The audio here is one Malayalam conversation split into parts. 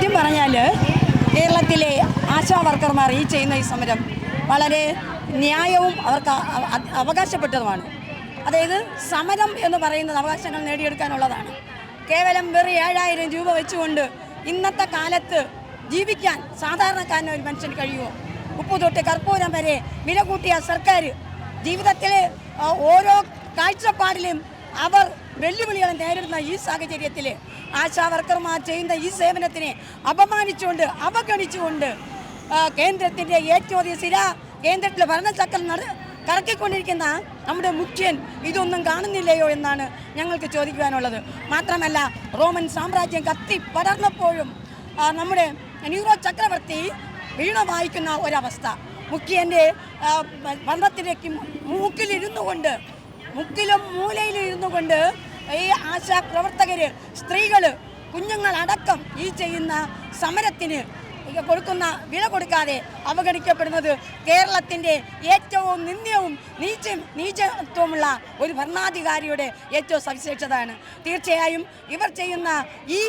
സത്യം പറഞ്ഞാൽ കേരളത്തിലെ ആശാ വർക്കർമാർ ഈ ചെയ്യുന്ന ഈ സമരം വളരെ ന്യായവും അവർക്ക് അവകാശപ്പെട്ടതുമാണ്. അതായത് സമരം എന്ന് പറയുന്നത് അവകാശങ്ങൾ നേടിയെടുക്കാനുള്ളതാണ്. കേവലം വെറും ഏഴായിരം രൂപ വെച്ചുകൊണ്ട് ഇന്നത്തെ കാലത്ത് ജീവിക്കാൻ സാധാരണക്കാരന് ഒരു മനുഷ്യന് കഴിയുമോ? ഉപ്പ് തൊട്ട് കർപ്പൂരം വരെ വില കൂട്ടിയ സർക്കാർ ജീവിതത്തിലെ ഓരോ കാഴ്ചപ്പാടിലും അവർ വെല്ലുവിളികൾ നേരിടുന്ന ഈ സാഹചര്യത്തിൽ ആശാ വർക്കർമാർ ചെയ്യുന്ന ഈ സേവനത്തിനെ അപമാനിച്ചുകൊണ്ട് അവഗണിച്ചുകൊണ്ട് കേന്ദ്രത്തിന്റെ ഏറ്റവും അധികം സ്ഥിര കേന്ദ്രത്തിലെ ഭരണചക്രം നട കറക്കിക്കൊണ്ടിരിക്കുന്ന നമ്മുടെ മുഖ്യൻ ഇതൊന്നും കാണുന്നില്ലയോ എന്നാണ് ഞങ്ങൾക്ക് ചോദിക്കുവാനുള്ളത്. മാത്രമല്ല റോമൻ സാമ്രാജ്യം കത്തി പടർന്നപ്പോഴും നമ്മുടെ ന്യൂറോ ചക്രവർത്തി വീണ വായിക്കുന്ന ഒരവസ്ഥ. മുഖ്യന്റെ ഭരണത്തിലേക്ക് മൂക്കിലിരുന്നു കൊണ്ട് മുക്കിലും മൂലയിലും ഇരുന്നു കൊണ്ട് ഈ ആശാ പ്രവർത്തകർ സ്ത്രീകൾ കുഞ്ഞുങ്ങളടക്കം ഈ ചെയ്യുന്ന സമരത്തിന് കൊടുക്കുന്ന വില കൊടുക്കാതെ അവഗണിക്കപ്പെടുന്നത് കേരളത്തിന്റെ ഏറ്റവും നിന്ദ്യവും നീച്ച നീചത്വമുള്ള ഒരു ഭരണാധികാരിയുടെ ഏറ്റവും സവിശേഷതയാണ്. തീർച്ചയായും ഇവർ ചെയ്യുന്ന ഈ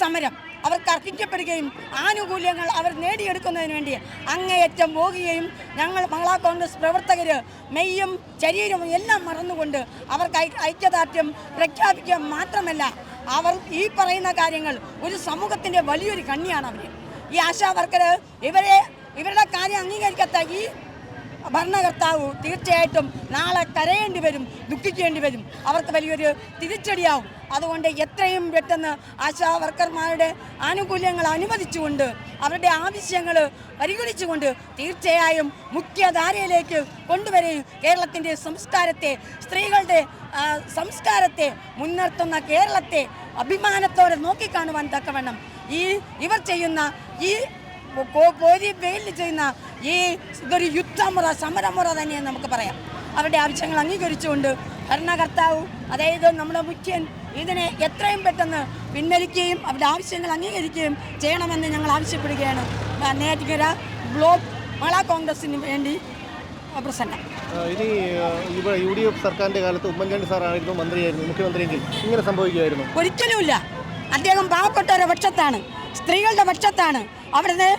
സമരം അവർക്ക് അർഹിക്കപ്പെടുകയും ആനുകൂല്യങ്ങൾ അവർ നേടിയെടുക്കുന്നതിന് വേണ്ടി അങ്ങേയറ്റം പോകുകയും ഞങ്ങൾ മഹിളാ കോൺഗ്രസ് പ്രവർത്തകർ മെയ്യും ശരീരവും എല്ലാം മറന്നുകൊണ്ട് അവർക്ക് ഐക്യദാർഢ്യം പ്രഖ്യാപിക്കുക മാത്രമല്ല അവർ ഈ പറയുന്ന കാര്യങ്ങൾ ഒരു സമൂഹത്തിന്റെ വലിയൊരു കണ്ണിയാണ് അവർ ഈ ആശാ വർക്കർ ഇവരെ ഇവരുടെ കാര്യം അംഗീകരിക്കാത്ത ഈ ഭരണകർത്താവ് തീർച്ചയായിട്ടും നാളെ കരയേണ്ടി വരും ദുഃഖിക്കേണ്ടി വരും. അവർക്ക് വലിയൊരു തിരിച്ചടിയാവും. അതുകൊണ്ട് എത്രയും പെട്ടെന്ന് ആശാ വർക്കർമാരുടെ ആനുകൂല്യങ്ങൾ അനുവദിച്ചുകൊണ്ട് അവരുടെ ആവശ്യങ്ങൾ പരിഗണിച്ചുകൊണ്ട് തീർച്ചയായും മുഖ്യധാരയിലേക്ക് കൊണ്ടുവരികയും കേരളത്തിന്റെ സംസ്കാരത്തെ സ്ത്രീകളുടെ സംസ്കാരത്തെ മുൻനിർത്തുന്ന കേരളത്തെ അഭിമാനത്തോടെ നോക്കിക്കാണുവാൻ തക്കവണ്ണം ഈ ഇവർ ചെയ്യുന്ന ഈ കോരി വെയിൽ ചെയ്യുന്ന ഈ ഇതൊരു യുദ്ധമുറ സമരമുറ തന്നെയെന്ന് നമുക്ക് പറയാം. അവരുടെ ആവശ്യങ്ങൾ അംഗീകരിച്ചുകൊണ്ട് ഭരണകർത്താവ് അതായത് നമ്മുടെ മുഖ്യൻ ഇതിനെ എത്രയും പെട്ടെന്ന് പിൻവലിക്കുകയും അവരുടെ ആവശ്യങ്ങൾ അംഗീകരിക്കുകയും ചെയ്യണമെന്ന് ഞങ്ങൾ ആവശ്യപ്പെടുകയാണ്. നേറ്റിക്കര ബ്ലോക്ക് മള കോൺഗ്രസിന് വേണ്ടി പ്രസന്ന ഇനി ഇവിടെ യു ഡി എഫ് സർക്കാരിന്റെ കാലത്ത് ഉമ്മൻചാണ്ടി സാറായിരുന്നു മന്ത്രിയായിരുന്നു മുഖ്യമന്ത്രിയെങ്കിൽ ഇങ്ങനെ സംഭവിക്കുമായിരുന്നു ഒരിക്കലുമില്ല. അദ്ദേഹം പാവപ്പെട്ടവരുടെ പക്ഷത്താണ് സ്ത്രീകളുടെ പക്ഷത്താണ്. അവിടുന്ന്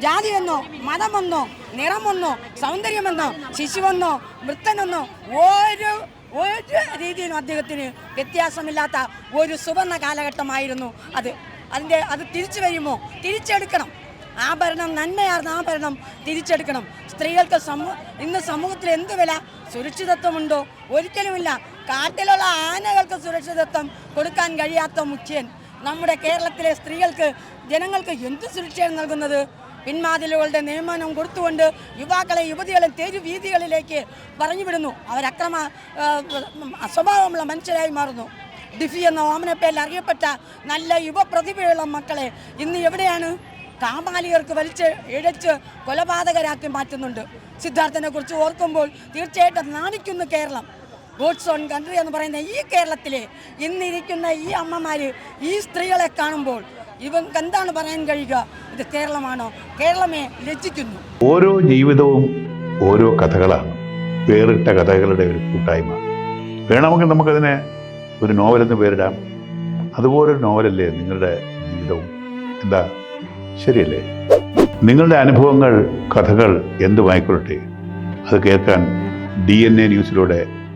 ജാതിയെന്നോ മതമെന്നോ നിറമെന്നോ സൗന്ദര്യമെന്നോ ശിശുവെന്നോ വൃത്തനെന്നോ ഒരു ഒരു രീതിയിലും അദ്ദേഹത്തിന് വ്യത്യാസമില്ലാത്ത ഒരു സുവർണ കാലഘട്ടമായിരുന്നു അത്. അതിന്റെ അത് തിരിച്ചു വരുമോ? തിരിച്ചെടുക്കണം. ആഭരണം നന്മയാർന്ന ആഭരണം തിരിച്ചെടുക്കണം. സ്ത്രീകൾക്ക് സമൂ ഇന്ന് സമൂഹത്തിൽ എന്ത് വില? സുരക്ഷിതത്വമുണ്ടോ? ഒരിക്കലുമില്ല. കാട്ടിലുള്ള ആനകൾക്ക് സുരക്ഷിതത്വം കൊടുക്കാൻ കഴിയാത്ത മുഖ്യൻ. നമ്മുടെ കേരളത്തിലെ സ്ത്രീകൾക്ക് ജനങ്ങൾക്ക് എന്ത് സുരക്ഷയാണ് നൽകുന്നത്? പിന്മാതിലുകളുടെ നിയമനം കൊടുത്തുകൊണ്ട് യുവാക്കളെ യുവതികളെ തെരുവീതികളിലേക്ക് പറഞ്ഞുവിടുന്നു. അവരക്രമ സ്വഭാവമുള്ള മനുഷ്യരായി മാറുന്നു. ഡിഫി എന്ന ഓമനപ്പേരിൽ പേരിൽ അറിയപ്പെട്ട നല്ല യുവപ്രതിഭയുള്ള മക്കളെ ഇന്ന് എവിടെയാണ്? കാമാലികർക്ക് വലിച്ച് ഇഴച്ച് കൊലപാതകരാക്കി മാറ്റുന്നുണ്ട്. സിദ്ധാർത്ഥനെ കുറിച്ച് ഓർക്കുമ്പോൾ തീർച്ചയായിട്ടും നാണിക്കുന്നു കേരളം. ഗോഡ്സ് ഓൺ കൺട്രി എന്ന് പറയുന്ന ഈ കേരളത്തിൽ ഇന്നിരിക്കുന്ന ഈ അമ്മമാർ ഈ സ്ത്രീകളെ കാണുമ്പോൾ ഇവർക്ക് എന്താണ് പറയാൻ കഴിയുക? ഇത് കേരളമാണോ? കേരളമേ ലജ്ജിക്കുന്നു. ഓരോ ജീവിതവും ഓരോ കഥകളാണ്. വേറിട്ട കഥകളുടെ ഒരു കൂട്ടായ്മ. വേണമെങ്കിൽ നമുക്കതിനെ ഒരു നോവലെന്ന് പേരിടാം. അതുപോലൊരു നോവലല്ലേ നിങ്ങളുടെ ജീവിതവും? എന്താ? ശരിയല്ലേ? നിങ്ങളുടെ അനുഭവങ്ങൾ കഥകൾ എന്തുമായിക്കൊള്ളട്ടെ അത് കേൾക്കാൻ ഡി എൻ എ ന്യൂസിലൂടെ